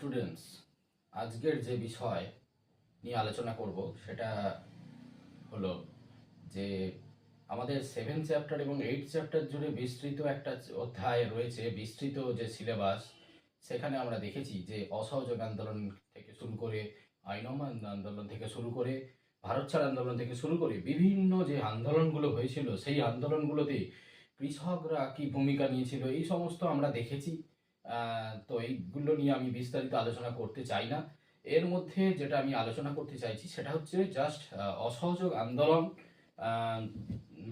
Students আজকের যে বিষয় নিয়ে আলোচনা করব, সেটা হলো যে আমাদের সেভেন চ্যাপ্টার এবং এইট চ্যাপ্টার জুড়ে বিস্তৃত একটা অধ্যায় রয়েছে, বিস্তৃত যে সিলেবাস সেখানে আমরা দেখেছি যে অসহযোগ আন্দোলন থেকে শুরু করে আইনমান আন্দোলন থেকে শুরু করে, ভারত ছাড় আন্দোলন থেকে শুরু করে বিভিন্ন যে আন্দোলনগুলো হয়েছিল, সেই আন্দোলনগুলোতে কৃষকরা কি ভূমিকা নিয়েছিল, এই সমস্ত আমরা দেখেছি। তো এইগুলো নিয়ে আমি বিস্তারিত আলোচনা করতে চাই না। এর মধ্যে যেটা আমি আলোচনা করতে চাইছি সেটা হচ্ছে জাস্ট অসহযোগ আন্দোলন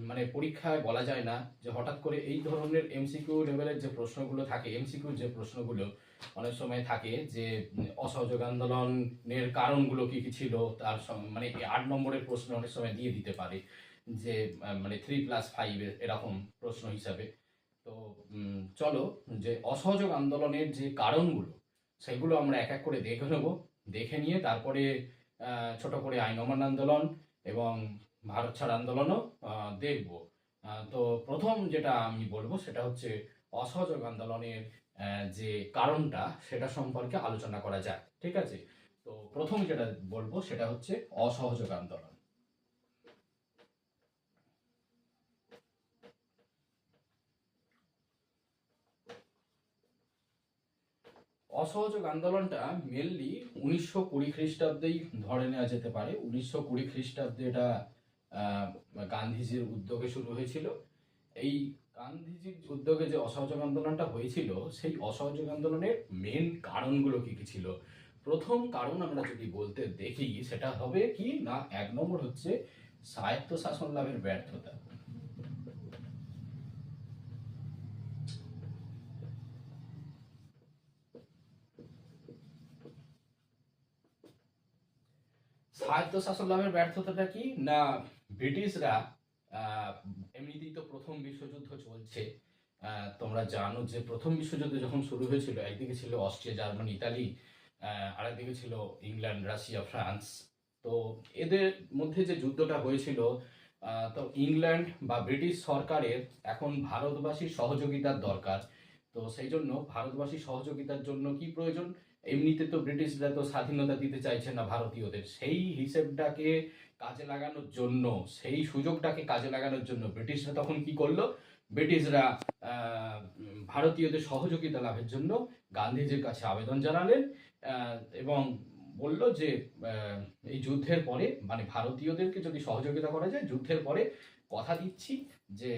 মানে পরীক্ষায় বলা যায় না যে হঠাৎ করে এই ধরনের এমসিকিউ লেভেলের যে প্রশ্নগুলো থাকে এমসিকিউ যে প্রশ্নগুলো অনেক সময় থাকে যে, অসহযোগ আন্দোলনের কারণগুলো কি কি ছিল, তার মানে আট নম্বরের প্রশ্ন অনেক সময় দিয়ে দিতে পারে যে মানে থ্রি প্লাস ফাইভ এরকম প্রশ্ন হিসাবে। তো চলো, যে অসহযোগ আন্দোলনের যে কারণগুলো, সেগুলো আমরা এক এক করে দেখে নেব। দেখে নিয়ে তারপরে ছোট করে আইন অমান্য আন্দোলন এবং ভারত ছাড় আন্দোলনও দেখব। তো প্রথম যেটা আমি বলব, সেটা হচ্ছে অসহযোগ আন্দোলনের যে কারণটা, সেটা সম্পর্কে আলোচনা করা যায় ঠিক আছে? তো প্রথম যেটা বলব, সেটা হচ্ছে অসহযোগ আন্দোলন। অসহযোগ আন্দোলনটা মেনলি উনিশশো কুড়ি খ্রিস্টাব্দেই ধরে নেওয়া যেতে পারে। উনিশশো কুড়ি খ্রিস্টাব্দে এটা গান্ধীজির উদ্যোগে শুরু হয়েছিল। এই গান্ধীজির উদ্যোগে যে অসহযোগ আন্দোলনটা হয়েছিল, সেই অসহযোগ আন্দোলনের মেন কারণগুলো কি কি ছিল? প্রথম কারণ আমরা যদি বলতে দেখি, সেটা হবে কি না, এক নম্বর হচ্ছে স্বায়ত্ত শাসন লাভের ব্যর্থতা। স্বায়ত্ত শাসন লাভের ব্যর্থতাটা কি? না, ব্রিটিশরা এমনিতেই তো প্রথম বিশ্বযুদ্ধ চলছে। তোমরা জানো যে প্রথম বিশ্বযুদ্ধ যখন শুরু হয়েছিল, একদিকে ছিল অস্ট্রিয়া, জার্মানি, ইতালি আরেকদিকে ছিল ইংল্যান্ড, রাশিয়া, ফ্রান্স। তো এদের মধ্যে যে যুদ্ধটা হয়েছিল তো ইংল্যান্ড বা ব্রিটিশ সরকারের এখন ভারতবাসীর সহযোগিতার দরকার। তো সেই জন্য ভারতবাসীর সহযোগিতার জন্য কি প্রয়োজন? এমনিতে তো ব্রিটিশরা তো স্বাধীনতা দিতে চাইছে না ভারতীয়দের। সেই হিসেবটাকে কাজে লাগানোর জন্য, সেই সুযোগটাকে কাজে লাগানোর জন্য ব্রিটিশরা তখন কি করল? ব্রিটিশরা ভারতীয়দের সহযোগিতা লাভের জন্য গান্ধীজির কাছে আবেদন জানালেন এবং বলল যে এই যুদ্ধের পরে মানে ভারতীয়দেরকে যদি সহযোগিতা করা যায়, যুদ্ধের পরে কথা দিচ্ছি যে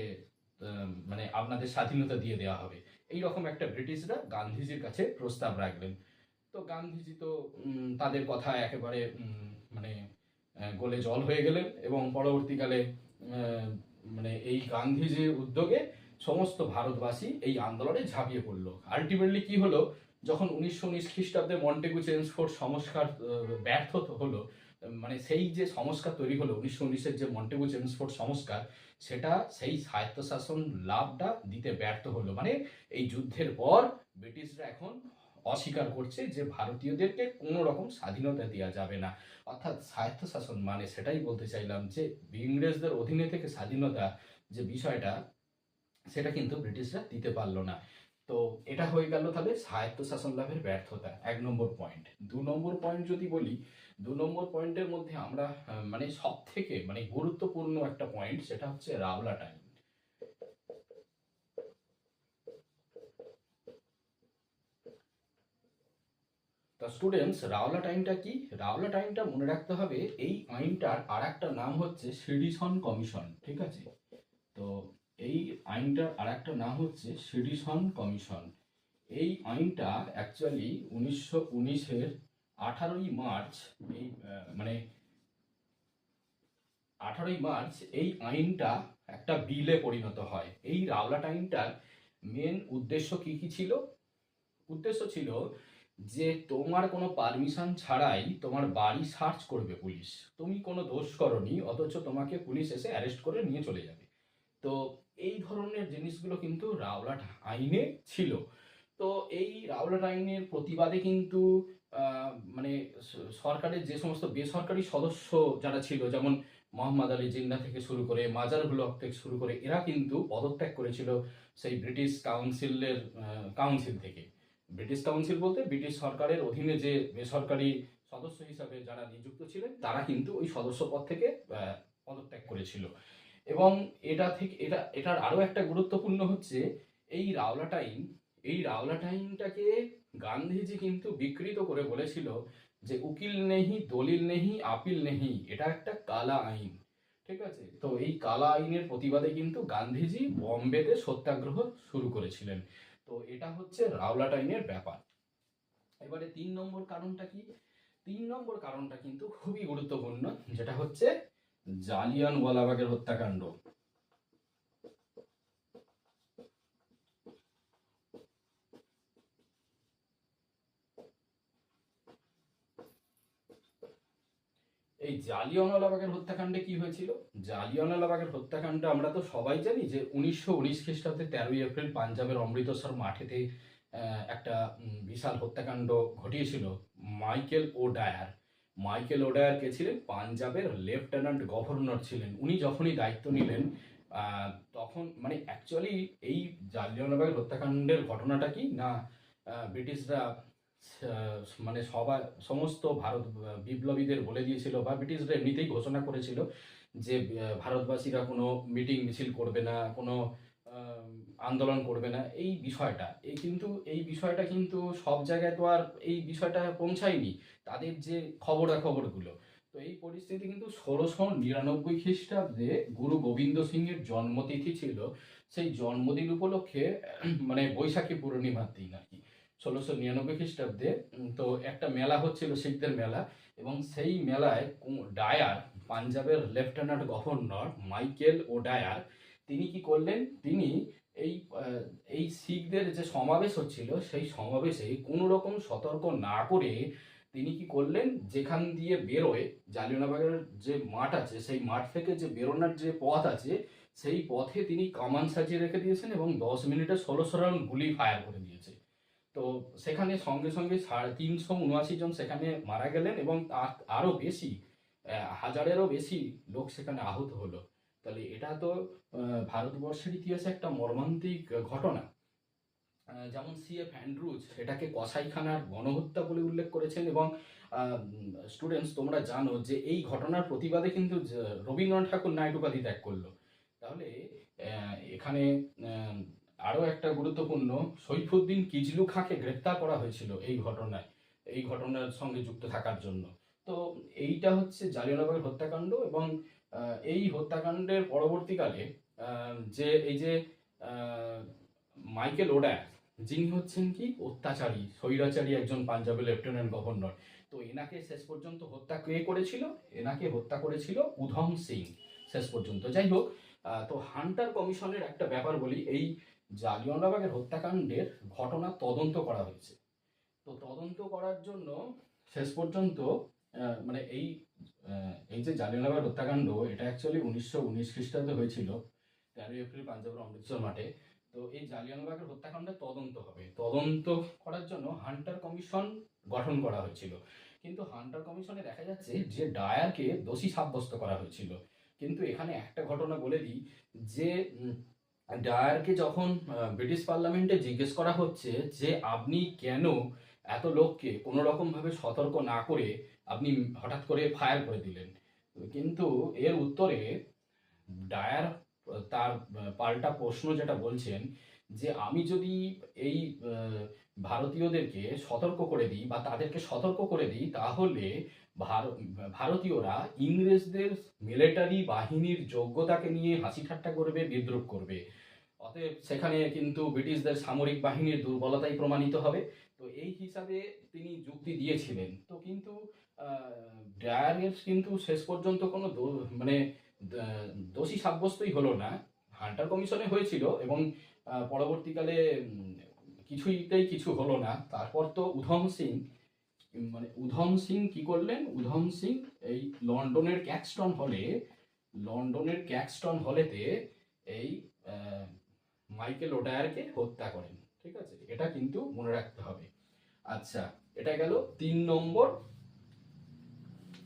মানে আপনাদের স্বাধীনতা দিয়ে দেওয়া হবে। এই রকম একটা ব্রিটিশরা গান্ধীজির কাছে প্রস্তাব রাখলেন তো গান্ধীজি তো তাদের কথা একেবারে মানে গলে জল হয়ে গেলেন এবং পরবর্তীকালে মানে এই গান্ধীজির উদ্যোগে সমস্ত ভারতবাসী এই আন্দোলনে ঝাঁপিয়ে পড়ল। আলটিমেটলি কি হলো, যখন উনিশশো উনিশ খ্রিস্টাব্দে মন্টেগু চেঞ্জফোর্ড সংস্কার ব্যর্থ হলো মানে সেই যে সংস্কার তৈরি হলো, উনিশশো উনিশের যে মন্টেগু চেঞ্জফোর্ড সংস্কার, সেটা সেই স্বায়ত্তশাসন লাভটা দিতে ব্যর্থ হলো। মানে এই যুদ্ধের পর ব্রিটিশরা এখন অস্বীকার করছে যে ভারতীয়দেরকে কোনো রকম স্বাধীনতা দেওয়া যাবে না। অর্থাৎ স্বায়ত্তশাসন মানে সেটাই বলতে চাইলাম যে ইংরেজদের অধীনে থেকে স্বাধীনতা যে বিষয়টা, সেটা কিন্তু ব্রিটিশরা দিতে পারল না। তো এটা হয়ে গেল তাহলে স্বায়ত্তশাসন লাভের ব্যর্থতা, এক নম্বর পয়েন্ট দু নম্বর পয়েন্ট যদি বলি, দু নম্বর পয়েন্টের মধ্যে আমরা মানে সব থেকে মানে গুরুত্বপূর্ণ একটা পয়েন্ট সেটা হচ্ছে রাওলা টাইম তা স্টুডেন্টস রাওলা টাইমটা কি? রাওলা টাইমটা মনে রাখতে হবে, এই আইনটার আর একটা নাম হচ্ছে সিডিসন কমিশন ঠিক আছে? তো এই আইনটার আর একটা নাম হচ্ছে সিডিসন কমিশন এই আইনটা অ্যাকচুয়ালি উনিশশো উনিশের আঠারোই মার্চ এই মানে আঠারোই মার্চ এই আইনটা একটা বিলে পরিণত হয়। এই রাওলা টাইমটার মেন উদ্দেশ্য কি কি ছিল? উদ্দেশ্য ছিল যে তোমার কোনো পারমিশন ছাড়াই তোমার বাড়ি সার্চ করবে পুলিশ তুমি কোনো দোষ করনি, অথচ তোমাকে পুলিশ এসে অ্যারেস্ট করে নিয়ে চলে যাবে। তো এই ধরনের জিনিসগুলো কিন্তু রাওলাট আইনে ছিল। তো এই রাওলাট আইনের প্রতিবাদে কিন্তু মানে সরকারের যে সমস্ত বেসরকারি সদস্য যারা ছিল, যেমন মোহাম্মদ আলী জিন্না থেকে শুরু করে মাজার ব্লক থেকে শুরু করে, এরা কিন্তু পদত্যাগ করেছিল সেই ব্রিটিশ কাউন্সিলের কাউন্সিল থেকে। ব্রিটিশ কাউন্সিল বলতে ব্রিটিশ সরকারের অধীনে যে বেসরকারি সদস্য হিসাবে যারা নিযুক্ত ছিলেন, তারা কিন্তু ওই সদস্য পদ থেকে পদত্যাগ করেছিল। এবং এটা থেকে, এটা, এটার আরও একটা গুরুত্বপূর্ণ হচ্ছে, এই রাওলাটাইন এই রাওলাটাইনটাকে গান্ধীজি কিন্তু বিকৃত করে বলেছিল যে, উকিল নেহি, দলিল নেহি, আপিল নেহি, এটা একটা কালা আইন। ঠিক আছে? তো এই কালা আইনের প্রতিবাদে কিন্তু গান্ধীজি বম্বেতে সত্যাগ্রহ শুরু করেছিলেন। তো এটা হচ্ছে রাওলাটাইনের ব্যাপার। এবারে তিন নম্বর কারণটা কি? তিন নম্বর কারণটা কিন্তু খুবই গুরুত্বপূর্ণ, যেটা হচ্ছে জালিয়ান ওয়ালাবাগের হত্যাকাণ্ড। এই জালিয়ানওয়ালাবাগের হত্যাকাণ্ডে কি হয়েছিল? জালিয়ানওয়ালাবাগের হত্যাকাণ্ড আমরা তো সবাই জানি যে উনিশশো উনিশ খ্রিস্টাব্দে তেরোই এপ্রিল পাঞ্জাবের অমৃতসর মাঠেতে একটা বিশাল হত্যাকাণ্ড ঘটিয়েছিল মাইকেল ও ডায়ার মাইকেল ওডায়ার কে ছিলেন? পাঞ্জাবের লেফটেন্যান্ট গভর্নর ছিলেন। উনি যখনই দায়িত্ব নিলেন তখন মানে অ্যাকচুয়ালি এই জালিয়ানওয়ালাবাগের হত্যাকাণ্ডের ঘটনাটা কি? না ব্রিটিশরা মানে সবার সমস্ত ভারত, বিপ্লবীদের বলে দিয়েছিল বা ব্রিটিশরা এমনিতেই ঘোষণা করেছিল যে ভারতবাসীরা কোনো মিটিং মিছিল করবে না, কোনো আন্দোলন করবে না, এই বিষয়টা। এই কিন্তু, এই বিষয়টা কিন্তু সব জায়গায় তো আর এই বিষয়টা পৌঁছায়নি, তাদের যে খবরাখবরগুলো। তো এই পরিস্থিতি কিন্তু ষোলোশো নিরানব্বই খ্রিস্টাব্দে গুরু গোবিন্দ সিংয়ের জন্মতিথি ছিল। সেই জন্মদিন উপলক্ষে মানে বৈশাখী পূর্ণিমার দিন আর কি। ষোলোশো নিরানব্বই খ্রিস্টাব্দে তো একটা মেলা হচ্ছিল শিখদের মেলা এবং সেই মেলায় ডায়ার, পাঞ্জাবের লেফটেন্যান্ট গভর্নর মাইকেল ও ডায়ার, তিনি কি করলেন? তিনি এই এই শিখদের যে সমাবেশ হচ্ছিল, সেই সমাবেশে কোনো রকম সতর্ক না করে তিনি কি করলেন? যেখান দিয়ে বেরোয়, জালিয়ানবাগের যে মাঠ আছে, সেই মাঠ থেকে যে বেরোনোর যে পথ আছে, সেই পথে তিনি কামান সাজিয়ে রেখে দিয়েছেন এবং দশ মিনিটে ষোলোশো রাউন্ড গুলি ফায়ার করে দিয়েছে। তো সেখানে সঙ্গে সঙ্গে সাড়ে তিনশো উনআশি জন সেখানে মারা গেলেন এবং আরও বেশি হাজারেরও বেশি লোক সেখানে আহত হলো। তাহলে এটা তো ভারতবর্ষের ইতিহাসে একটা মর্মান্তিক ঘটনা। যেমন সি এফ অ্যান্ড্রুজ এটাকে কসাইখানার গণহত্যা বলে উল্লেখ করেছেন এবং স্টুডেন্টস তোমরা জানো যে এই ঘটনার প্রতিবাদে কিন্তু রবীন্দ্রনাথ ঠাকুর নাইট উপাধি ত্যাগ করল। তাহলে এখানে আরও একটা গুরুত্বপূর্ণ, সৈফুদ্দিন কিজলু খাঁকে গ্রেপ্তার করা হয়েছিল এই ঘটনায়, এই ঘটনার সঙ্গে যুক্ত থাকার জন্য। তো এইটা হচ্ছে জালিয়ানবাগের হত্যাকাণ্ড এবং এই হত্যাকাণ্ডের পরবর্তীকালে যে এই যে মাইকেল ওডায় যিনি হচ্ছেন কি? অত্যাচারী, স্বৈরাচারী একজন পাঞ্জাবের লেফটেন্যান্ট গভর্নর। তো এনাকে শেষ পর্যন্ত হত্যা কে করেছিল? এনাকে হত্যা করেছিল উধম সিং, শেষ পর্যন্ত। যাই হোক তো হান্টার কমিশনের একটা ব্যাপার বলি, এই জালিয়ানওয়ালাবাগের হত্যাকাণ্ডের ঘটনা তদন্ত করা হয়েছে। তো তদন্ত করার জন্য শেষ পর্যন্ত মানে এই এই যে জালিয়ানওয়ালাবাগ হত্যাকাণ্ড, এটা অ্যাকচুয়ালি উনিশশো উনিশ খ্রিস্টাব্দে হয়েছিল, তেরোই এপ্রিল পাঞ্জাবের অমৃতসর মাঠে। তো এই জালিয়ানওয়ালাবাগের হত্যাকাণ্ডের তদন্ত হবে। তদন্ত করার জন্য হান্টার কমিশন গঠন করা হয়েছিল। কিন্তু হান্টার কমিশনে দেখা যাচ্ছে যে ডায়ারকে দোষী সাব্যস্ত করা হয়েছিল। কিন্তু এখানে একটা ঘটনা বলে দিই যে ডায়ারকে যখন ব্রিটিশ পার্লামেন্টে জিজ্ঞেস করা হচ্ছে যে আপনি কেন এত লোককে কোনো রকম ভাবে সতর্ক না করে আপনি হঠাৎ করে ফায়ার করে দিলেন? কিন্তু এর উত্তরে ডায়ার, তার পাল্টা প্রশ্ন যেটা বলছেন যে আমি যদি এই ভারতীয়দেরকে সতর্ক করে দিই বা তাদেরকে সতর্ক করে দিই, তাহলে ভার- ভারতীয়রা ইংরেজদের মিলিটারি বাহিনীর যোগ্যতাকে নিয়ে হাসি ঠাট্টা করবে, বিদ্রুপ করবে। অতএব সেখানে কিন্তু ব্রিটিশদের সামরিক বাহিনীর দুর্বলতাই প্রমাণিত হবে। তো এই হিসাবে তিনি যুক্তি দিয়েছিলেন। তো কিন্তু ডায়ারের কিন্তু শেষ পর্যন্ত কোনো মানে দোষী সাব্যস্তই হলো না। হান্টার কমিশনে হয়েছিল এবং পরবর্তীকালে কিছুইতেই কিছু হলো না। তারপর তো উধম সিং মানে উধম সিং কি করলেন? উধম সিং এই লন্ডনের ক্যাক্সটন হলে, লন্ডনের ক্যাক্সটন হলেতে এই মাইকেল ওডায়ারকে হত্যা করেন, ঠিক আছে? এটা কিন্তু মনে রাখতে হবে। আচ্ছা এটা গেল তিন নম্বর,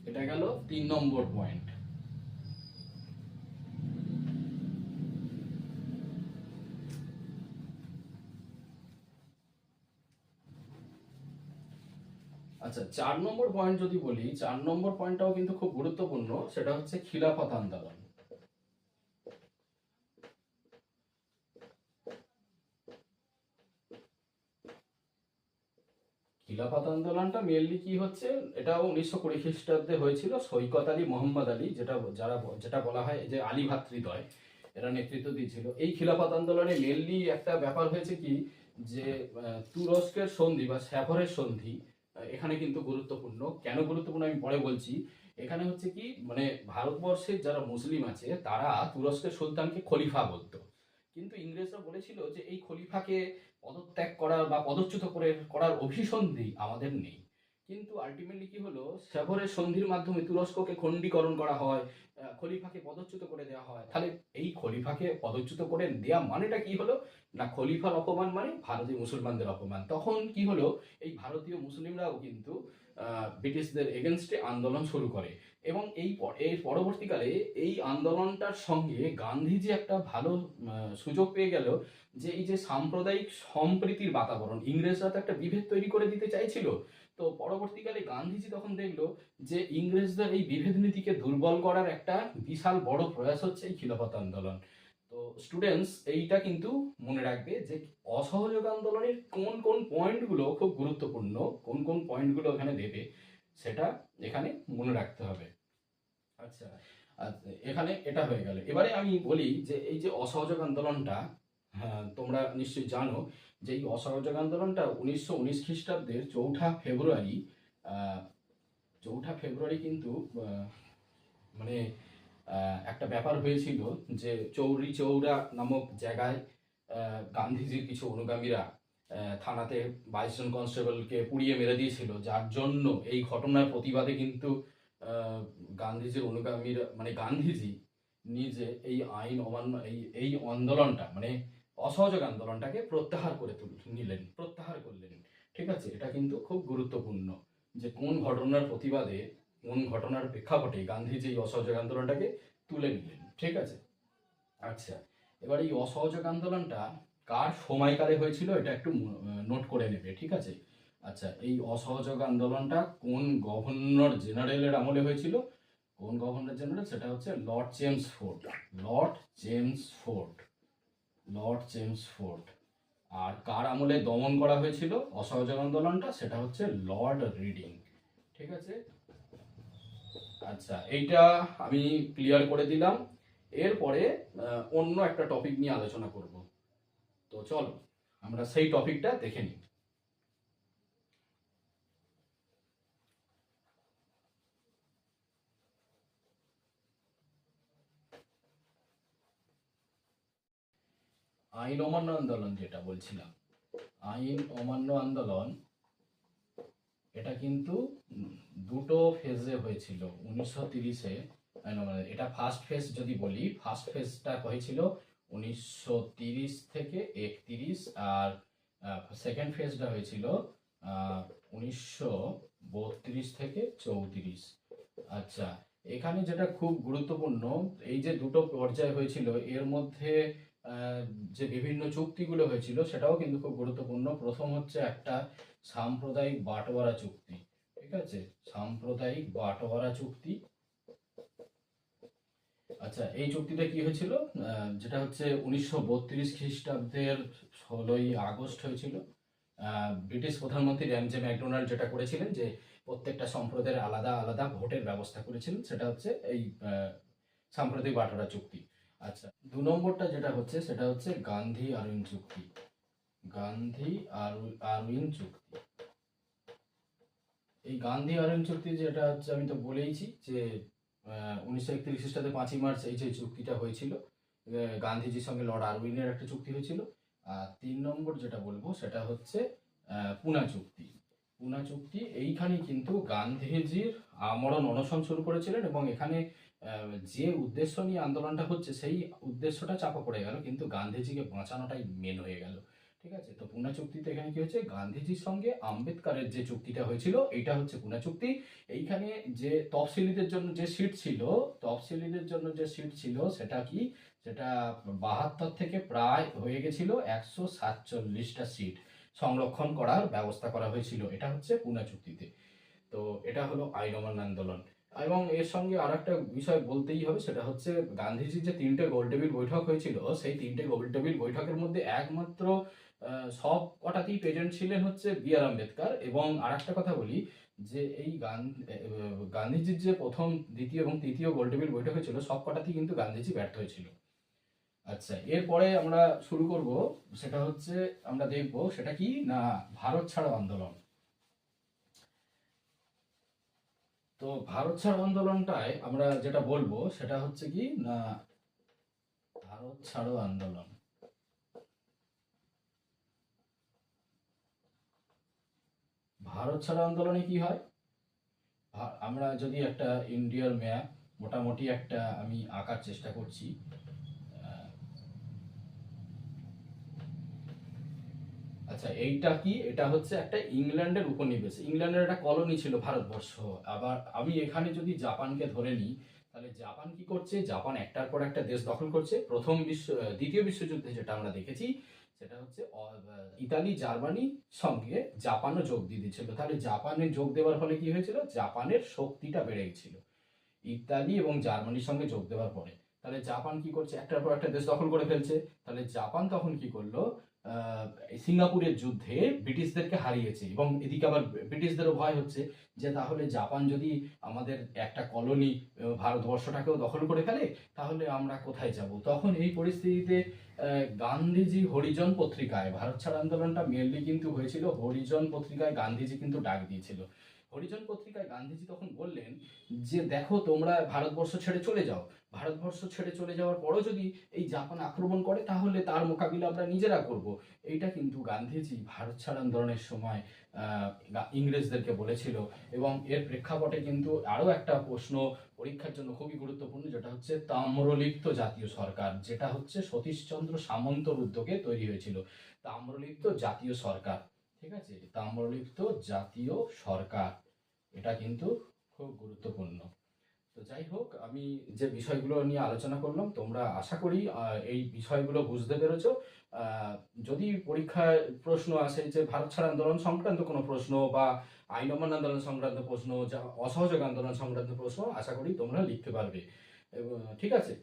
এটা গেল তিন নম্বর পয়েন্ট আচ্ছা চার নম্বর পয়েন্ট যদি বলি, চার নম্বর পয়েন্টটাও কিন্তু খুব গুরুত্বপূর্ণ, সেটা হচ্ছে খিলাফত আন্দোলন খিলাফত আন্দোলনটা মেনলি কি হচ্ছে? এটাও উনিশশো কুড়ি খ্রিস্টাব্দে হয়েছিল সৈকত আলী মোহাম্মদ আলী, যেটা যারা যেটা বলা হয় যে আলী ভাতৃদ্বয়, এরা নেতৃত্ব দিয়েছিল। এই খিলাফত আন্দোলনে মেনলি একটা ব্যাপার হয়েছে কি যে তুরস্কের সন্ধি বা স্যাফরের সন্ধি এখানে কিন্তু গুরুত্বপূর্ণ। কেন গুরুত্বপূর্ণ আমি পরে বলছি। এখানে হচ্ছে কি মানে ভারতবর্ষের যারা মুসলিম আছে, তারা তুরস্কের সুলতানকে খলিফা বলতো। কিন্তু ইংরেজরা বলেছিল যে, এই খলিফাকে পদত্যাগ করার বা পদচ্যুত করে করার অভিসন্ধি আমাদের নেই। কিন্তু আলটিমেটলি কি হলো? স্যাভরের সন্ধির মাধ্যমে তুরস্ককে খণ্ডীকরণ করা হয় খলিফাকে পদচ্যুত করে দেওয়া হয়। তাহলে এই খলিফাকে পদচ্যুত করে দেওয়া মানেটা কি হলো? না খলিফার অপমান মানে ভারতীয় মুসলমানদের অপমান। তখন কি হলো? এই ভারতীয় মুসলিমরাও কিন্তু ব্রিটিশদের এগেনস্টে আন্দোলন শুরু করে। এবং এই পরবর্তীকালে এই আন্দোলনটার সঙ্গে গান্ধীজি একটা ভালো সুযোগ পেয়ে গেল যে এই যে সাম্প্রদায়িক সম্প্রীতির বাতাবরণ, ইংরেজরা তো একটা বিভেদ তৈরি করে দিতে চাইছিল। তো পরবর্তীকালে গান্ধীজি তখন দেখল যে ইংরেজদের এই বিভেদ নীতিকে দুর্বল করার একটা বিশাল বড় প্রয়াস হচ্ছে এই খিলাফত আন্দোলন। তো স্টুডেন্টস এইটা কিন্তু মনে রাখবে যে অসহযোগ আন্দোলনের কোন কোন পয়েন্টগুলো খুব গুরুত্বপূর্ণ, কোন কোন পয়েন্টগুলো এখানে দেবে, সেটা এখানে মনে রাখতে হবে। আচ্ছা এখানে এটা হয়ে গেল। এবারে আমি বলি যে এই যে অসহযোগ আন্দোলনটা তোমরা নিশ্চয়ই জানো যে এই অসহযোগ আন্দোলনটা উনিশশো উনিশ খ্রিস্টাব্দের চৌঠা ফেব্রুয়ারি চৌঠা ফেব্রুয়ারি কিন্তু মানে একটা ব্যাপার হয়েছিল যে চৌরি চৌরা নামক জায়গায় গান্ধীজির কিছু অনুগামীরা থানাতে বাইশ জন কনস্টেবলকে পুড়িয়ে মেরে দিয়েছিল। যার জন্য এই ঘটনার প্রতিবাদে কিন্তু গান্ধীজির অনুগামীরা মানে গান্ধীজি নিজে এই আইন অমান্য, এই এই আন্দোলনটা মানে অসহযোগ আন্দোলনটাকে প্রত্যাহার করে নিলেন, প্রত্যাহার করলেন। ঠিক আছে? এটা কিন্তু খুব গুরুত্বপূর্ণ যে কোন ঘটনার প্রতিবাদে, কোন ঘটনার প্রেক্ষাপটে গান্ধীজি এই অসহযোগ আন্দোলনটাকে তুলে নিলেন। ঠিক আছে? আচ্ছা এবার এই অসহযোগ আন্দোলনটা কার সময়কালে হয়েছিল এটা একটু নোট করে নেবে, ঠিক আছে? আচ্ছা এই অসহযোগ আন্দোলনটা কোন গভর্নর জেনারেলের আমলে হয়েছিল? কোন গভর্নর জেনারেল? সেটা হচ্ছে lord Chelmsford lord Chelmsford lord Chelmsford আর কার আমলে দমন করা হয়েছিল অসহযোগ আন্দোলনটা, সেটা হচ্ছে লর্ড রিডিং। ঠিক আছে? আচ্ছা এইটা আমি ক্লিয়ার করে দিলাম। এরপরে অন্য একটা টপিক নিয়ে আলোচনা করব। তো চলো, আমরা সেই টপিকটা দেখে নিই। আইন অমান্য আন্দোলন যেটা বলছিলাম। আইন অমান্য আন্দোলন, এটা কিন্তু দুটো ফেজে হয়েছিল। উনিশশো তিরিশে এটা ফার্স্ট ফেজ যদি বলি ফার্স্ট ফেজটা হয়েছিল উনিশশো তিরিশ থেকে একতিরিশ, আর সেকেন্ড ফেজটা হয়েছিল উনিশশো বত্রিশ থেকে চৌত্রিশ। আচ্ছা এখানে যেটা খুব গুরুত্বপূর্ণ, এই যে দুটো পর্যায় হয়েছিল, এর মধ্যে যে বিভিন্ন চুক্তিগুলো হয়েছিল সেটাও কিন্তু খুব গুরুত্বপূর্ণ। প্রথম হচ্ছে একটা সাম্প্রদায়িক বাটোয়ারা চুক্তি, ঠিক আছে? সাম্প্রদায়িক বাটোয়ারা চুক্তি। আচ্ছা এই চুক্তিটা কি হয়েছিল? যেটা হচ্ছে উনিশশো বত্রিশ খ্রিস্টাব্দের ষোলোই আগস্ট হয়েছিল। ব্রিটিশ প্রধানমন্ত্রী র্যামজে ম্যাকডোনাল্ড যেটা করেছিলেন যে প্রত্যেকটা সম্প্রদায়ের আলাদা আলাদা ভোটের ব্যবস্থা করেছিলেন, সেটা হচ্ছে এই সাম্প্রদায়িক বাটোয়ারা চুক্তি। আচ্ছা দু নম্বরটা যেটা হচ্ছে সেটা হচ্ছে গান্ধী আরউইন চুক্তি। গান্ধী আরউ- আরউইন চুক্তি। এই গান্ধী আরউইন চুক্তি যেটা হচ্ছে আমি তো বলেইছি যে উনিশশো একত্রিশ খ্রিস্টাব্দে পাঁচই মার্চ এই যে চুক্তিটা হয়েছিল গান্ধীজির সঙ্গে লর্ড আরউইনের একটা চুক্তি হয়েছিল। আর তিন নম্বর যেটা বলব সেটা হচ্ছে পুনা চুক্তি। পুনা চুক্তি এইখানে কিন্তু গান্ধীজির আমরণ অনশন শুরু করেছিলেন এবং এখানে যে উদ্দেশ্য নিয়ে আন্দোলনটা হচ্ছে, সেই উদ্দেশ্যটা চাপা পড়ে গেল, কিন্তু গান্ধীজিকে বাঁচানোটাই মেন হয়ে গেল। ঠিক আছে? তো পুনা চুক্তিতে এখানে কি হচ্ছে গান্ধীজির সঙ্গে আম্বেদকারের যে চুক্তিটা হয়েছিল, এটা হচ্ছে পুনা চুক্তি। এইখানে যে তফসিলিদের জন্য যে সিট ছিল, তফসিলিদের জন্য যে সিট ছিল, সেটা কি? সেটা বাহাত্তর থেকে প্রায় হয়ে গেছিল একশো সাতচল্লিশটা সিট সংরক্ষণ করার ব্যবস্থা করা হয়েছিল। এটা হচ্ছে পুনা চুক্তিতে। তো এটা হলো আইন অমান্য আন্দোলন। এবং এর সঙ্গে আর একটা বিষয় বলতেই হবে, সেটা হচ্ছে গান্ধীজির যে তিনটে গোলটেবিল বৈঠক হয়েছিল, সেই তিনটে গোলটেবিল বৈঠকের মধ্যে একমাত্র সব কটাতেই প্রেজেন্ট ছিলেন হচ্ছে বি আর আম্বেদকর। এবং আর একটা কথা বলি যে এই গান- গান্ধীজির যে প্রথম, দ্বিতীয় এবং তৃতীয় গোলটেবিল বৈঠক হয়েছিল, সব কটাতেই কিন্তু গান্ধীজি ব্যর্থ হয়েছিল। আচ্ছা এরপরে আমরা শুরু করব, সেটা হচ্ছে আমরা দেখব সেটা কি না ভারত ছাড়ো আন্দোলন। তো ভারত ছাড় আন্দোলনটায় আমরা যেটা বলব, সেটা হচ্ছে কি, না, ভারত ছাড়ো আন্দোলন। ভারত ছাড়ো আন্দোলনে কি হয়? আমরা যদি একটা ইন্ডিয়ার ম্যাপ, মোটামুটি একটা আমি আঁকার চেষ্টা করছি আচ্ছা এইটা কি? এটা হচ্ছে একটা ইংল্যান্ডের উপনিবেশ। ইংল্যান্ডের একটা কলোনি ছিল ভারতবর্ষ। আবার আমি এখানে যদি জাপানকে ধরে নিই, তাহলে জাপান কি করছে? জাপান একটার পর একটা দেশ দখল করছে। প্রথম বিশ্ব, দ্বিতীয় বিশ্বযুদ্ধে যেটা আমরা দেখেছি, সেটা হচ্ছে ইতালি, জার্মানি সঙ্গে জাপানও যোগ দিয়ে দিয়েছিল। তাহলে জাপানে যোগ দেওয়ার ফলে কি হয়েছিল? জাপানের শক্তিটা বেড়ে গেছিল। ইতালি এবং জার্মানির সঙ্গে যোগ দেওয়ার পরে। তাহলে জাপান কি করছে? একটার পর একটা দেশ দখল করে ফেলছে। তাহলে জাপান তখন কি করল? সিঙ্গাপুরের যুদ্ধে ব্রিটিশদেরকে হারিয়েছে এবং এদিকে আবার ব্রিটিশদেরও ভয় হচ্ছে যে তাহলে জাপান যদি আমাদের একটা কলোনি ভারতবর্ষটাকেও দখল করে ফেলে, তাহলে আমরা কোথায় যাব? তখন এই পরিস্থিতিতে গান্ধীজি হরিজন পত্রিকায়, ভারত ছাড় আন্দোলনটা মেনলি কিন্তু হয়েছিল হরিজন পত্রিকায় গান্ধীজি কিন্তু ডাক দিয়েছিল। হরিজন পত্রিকায় গান্ধীজি তখন বললেন যে, দেখো, তোমরা ভারতবর্ষ ছেড়ে চলে যাও। ভারতবর্ষ ছেড়ে চলে যাওয়ার পরও যদি এই জাপান আক্রমণ করে, তাহলে তার মোকাবিলা আমরা নিজেরা করব। এইটা কিন্তু গান্ধীজি ভারত ছাড় আন্দোলনের সময় ইংরেজদেরকে বলেছিল। এবং এর প্রেক্ষাপটে কিন্তু আরও একটা প্রশ্ন পরীক্ষার জন্য খুবই গুরুত্বপূর্ণ, যেটা হচ্ছে তাম্রলিপ্ত জাতীয় সরকার, যেটা হচ্ছে সতীশচন্দ্র সামন্তর উদ্যোগে তৈরি হয়েছিল। তাম্রলিপ্ত জাতীয় সরকার। ঠিক আছে? তাম্রলিপ্ত জাতীয় সরকার। এটা কিন্তু খুব গুরুত্বপূর্ণ। তো যাই হোক, আমি যে বিষয়গুলো নিয়ে আলোচনা করলাম, তোমরা আশা করি এই বিষয়গুলো বুঝতে পেরেছ। যদি পরীক্ষায় প্রশ্ন আসে যে ভারত ছাড় আন্দোলন সংক্রান্ত কোনো প্রশ্ন বা আইন অমান্য আন্দোলন সংক্রান্ত প্রশ্ন, যা অসহযোগ আন্দোলন সংক্রান্ত প্রশ্ন, আশা করি তোমরা লিখতে পারবে। ঠিক আছে?